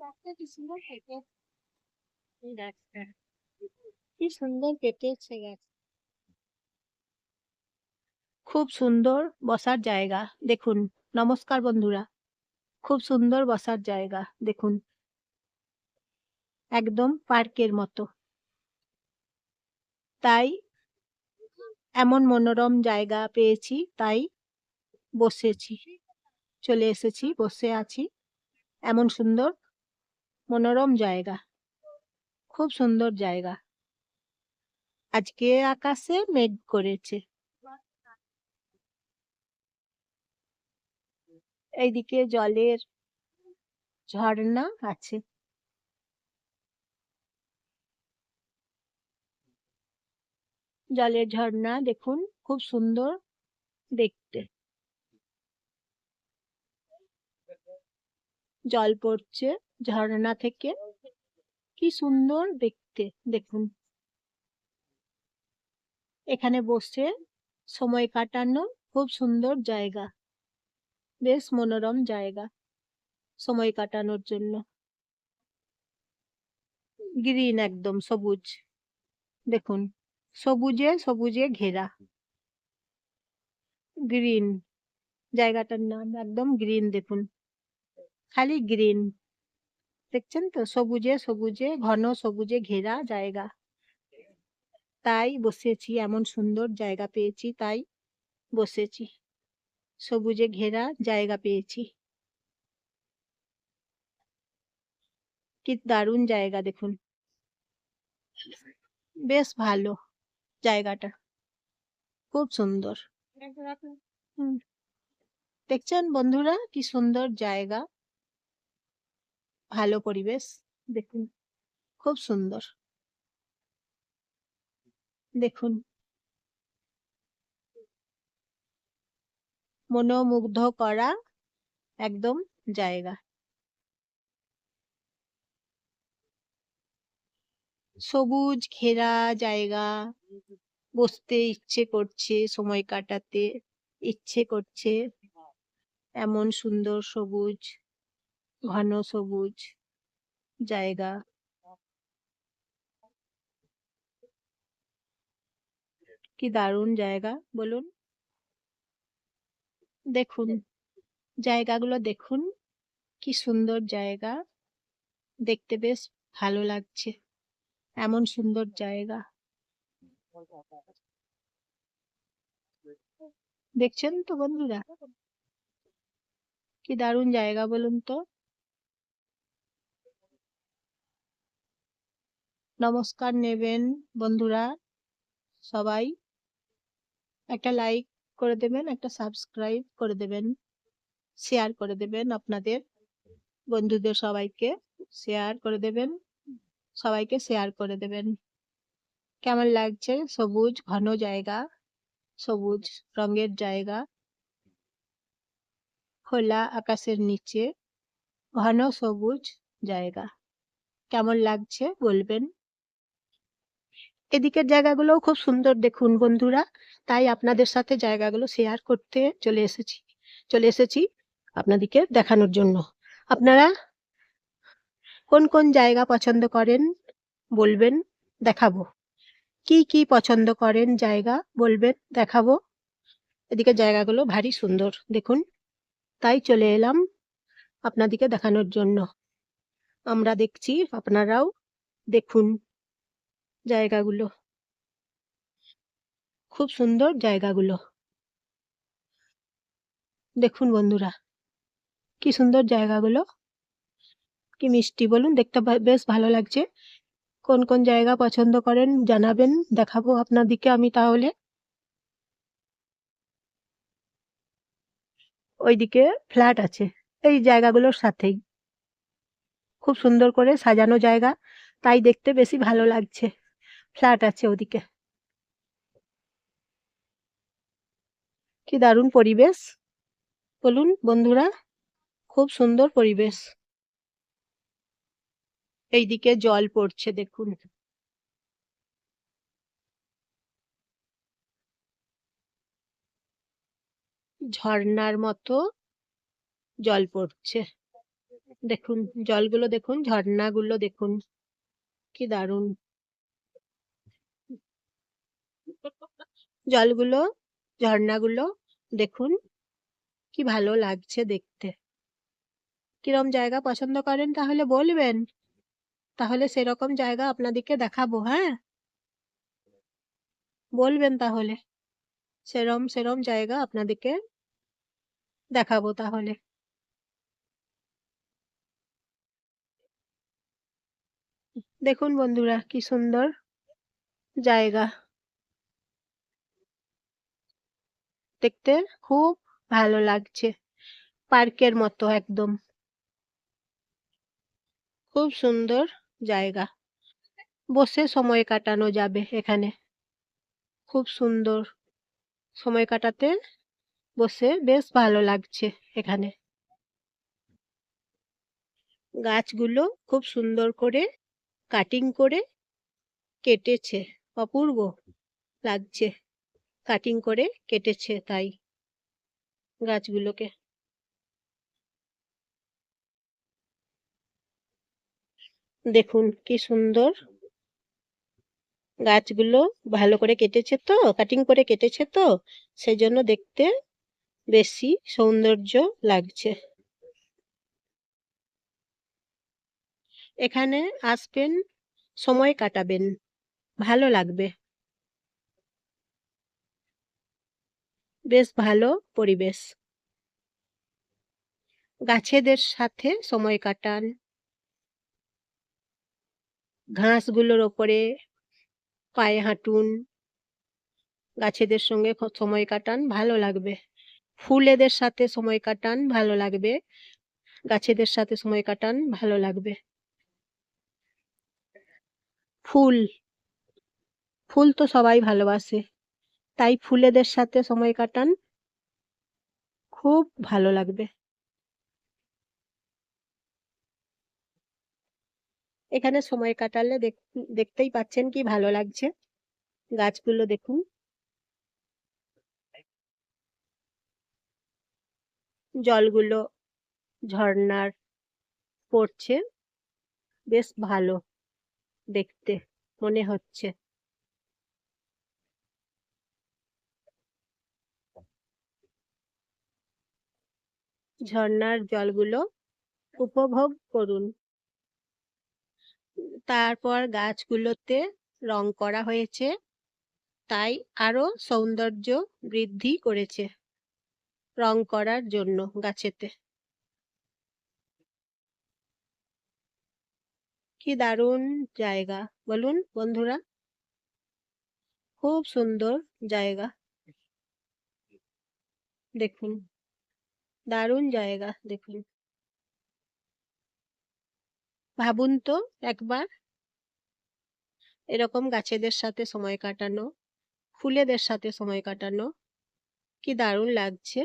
গাছটা কি সুন্দর খেতে এই গাছটা কি সুন্দর কেটেছে গাছ। খুব সুন্দর বসার জায়গা দেখুন নমস্কার বন্ধুরা। খুব সুন্দর বসার জায়গা দেখুন। একদম পার্কের মতো। তাই এমন মনোরম জায়গা পেয়েছি তাই বসেছি চলে এসেছি বসে আছি। এমন সুন্দর মনোরম জায়গা। খুব সুন্দর জায়গা। আজকে আকাশে মেঘ করেছে। এইদিকে জলের ঝর্ণা আছে। জলের ঝর্ণা দেখুন, খুব সুন্দর দেখতে। জল পড়ছে ঝর্ণা থেকে। কি সুন্দর দেখতে, দেখুন। এখানে বসে সময় কাটানো খুব সুন্দর জায়গা, বেশ মনোরম জায়গা সময় কাটানোর জন্য। গ্রিন একদম, সবুজ। দেখুন, সবুজে সবুজে ঘেরা। গ্রিন, জায়গাটার নাম একদম গ্রিন, দেখুন। খালি গ্রিন দেখছেন তো সবুজে সবুজে ঘন সবুজে ঘেরা জায়গা তাই বসেছি এমন সুন্দর জায়গা পেয়েছি তাই বসেছি সবুজে ঘেরা জায়গা পেয়েছি কি দারুণ জায়গা দেখুন বেশ ভালো জায়গাটা খুব সুন্দর। দেখছেন বন্ধুরা কি সুন্দর জায়গা ভালো পরিবেশ দেখুন। খুব সুন্দর। দেখুন। মনোমুগ্ধ করা একদম জায়গা। সবুজ ঘেরা জায়গা, বসতে ইচ্ছে করছে, সময় কাটাতে ইচ্ছে করছে। এমন সুন্দর সবুজ ঘন সবুজ জায়গা। কি দারুণ জায়গা, বলুন। দেখুন, জায়গাগুলো দেখুন, কি সুন্দর জায়গা। দেখতে বেশ ভালো লাগছে, এমন সুন্দর জায়গা। দেখছেন তো বন্ধুরা? কি দারুণ জায়গা, বলুন তো। নমস্কার নেবেন বন্ধুরা। সবাই একটা লাইক করে দেবেন, একটা সাবস্ক্রাইব করে দেবেন শেয়ার করে দেবেন আপনাদের। বন্ধুদের সবাইকে শেয়ার করে দেবেন, সবাইকে শেয়ার করে দেবেন। কেমন লাগছে? সবুজ, ঘন জায়গা, সবুজ রঙের জায়গা, খোলা আকাশের নিচে, ঘন সবুজ জায়গা। কেমন লাগছে বলবেন? এদিকের জায়গাগুলোও খুব সুন্দর দেখুন বন্ধুরা। তাই আপনাদের সাথে জায়গাগুলো শেয়ার করতে চলে এসেছি। চলে এসেছি আপনাদেরকে দেখানোর জন্য। আপনারা কোন কোন জায়গা পছন্দ করেন বলবেন, দেখাবো। কি কি পছন্দ করেন জায়গা বলবেন, দেখাবো। এদিকে জায়গাগুলো ভারী সুন্দর দেখুন। তাই চলে এলাম আপনাদেরকে দেখানোর জন্য। আমরা দেখছি, আপনারাও দেখুন। জায়গাগুলো। খুব সুন্দর জায়গাগুলো। দেখুন বন্ধুরা, কি সুন্দর জায়গাগুলো। কি মিষ্টি বলুন, দেখতে বেশ ভালো লাগছে। কোন কোন জায়গা পছন্দ করেন জানাবেন, দেখাবো আপনাদিকে আমি তাহলে। ওইদিকে ফ্ল্যাট আছে, এই জায়গাগুলোর সাথেই। খুব সুন্দর করে সাজানো জায়গা, তাই দেখতে বেশি ভালো লাগছে। ফ্ল্যাট আছে ওদিকে। কি দারুণ পরিবেশ। বলুন বন্ধুরা, খুব সুন্দর পরিবেশ। এইদিকে জল পড়ছে, দেখুন। ঝর্ণার মতো জল পড়ছে। দেখুন, জলগুলো দেখুন, ঝর্ণাগুলো দেখুন। কি দারুণ। জলগুলো, ঝর্ণাগুলো, দেখুন কি ভালো লাগছে দেখতে। কিরম জায়গা পছন্দ করেন তাহলে বলবেন। তাহলে সেরকম জায়গা আপনাদেরকে দেখাবো হ্যাঁ? বলবেন তাহলে। সেরম সেরম জায়গা আপনাদেরকে দেখাবো তাহলে। দেখুন বন্ধুরা, কি সুন্দর জায়গা। দেখতে খুব ভালো লাগছে। পার্কের মতো একদম। খুব সুন্দর জায়গা। বসে সময় কাটানো যাবে এখানে। খুব সুন্দর সময় কাটাতে বসে বেশ ভালো লাগছে এখানে। গাছগুলো খুব সুন্দর করে কাটিং করে কেটেছে। অপূর্ব লাগছে। কাটিং করে কেটেছে তাই গাছগুলোকে। দেখুন কি সুন্দর। গাছগুলো ভালো করে কেটেছে তো কাটিং করে কেটেছে তো, সেজন্য দেখতে বেশি সৌন্দর্য লাগছে। এখানে আসবেন, সময় কাটাবেন, ভালো লাগবে। বেশ ভালো পরিবেশ। গাছেদের সাথে সময় কাটান। ঘাসগুলোর ওপরে পায়ে হাঁটুন। গাছেদের সঙ্গে সময় কাটান, ভালো লাগবে। ফুলেদের সাথে সময় কাটান, ভালো লাগবে। গাছেদের সাথে সময় কাটান, ভালো লাগবে। ফুল ফুল তো সবাই ভালোবাসে। তাই ফুলেদের সাথে সময় কাটান। খুব ভালো লাগবে। এখানে সময় কাটালে দেখ- দেখতেই পাচ্ছেন কি ভালো লাগছে। গাছগুলো দেখুন। জলগুলো ঝর্ণার পড়ছে। বেশ ভালো দেখতে মনে হচ্ছে। ঝর্ণার জলগুলো উপভোগ করুন। তারপর গাছগুলোতে রং করা হয়েছে, তাই আরও সৌন্দর্য বৃদ্ধি করেছে রং করার জন্য গাছেতে। কি দারুণ জায়গা, বলুন বন্ধুরা। খুব সুন্দর জায়গা। দেখুন। দারুণ জায়গা, দেখুন। ভাবুন তো একবার। এরকম গাছেদের সাথে সময় কাটানো, ফুলেদের সাথে সময় কাটানো, কি দারুণ লাগছে।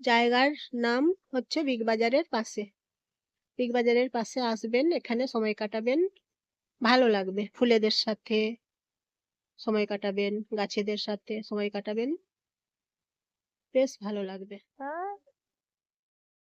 জায়গার নাম হচ্ছে বিগ বাজারের পাশে। বিগ বাজারের পাশে আসবেন, এখানে সময় কাটাবেন, ভালো লাগবে। ফুলেদের সাথে সময় কাটাবেন, গাছেদের সাথে সময় কাটাবেন। বেশ ভালো লাগবে।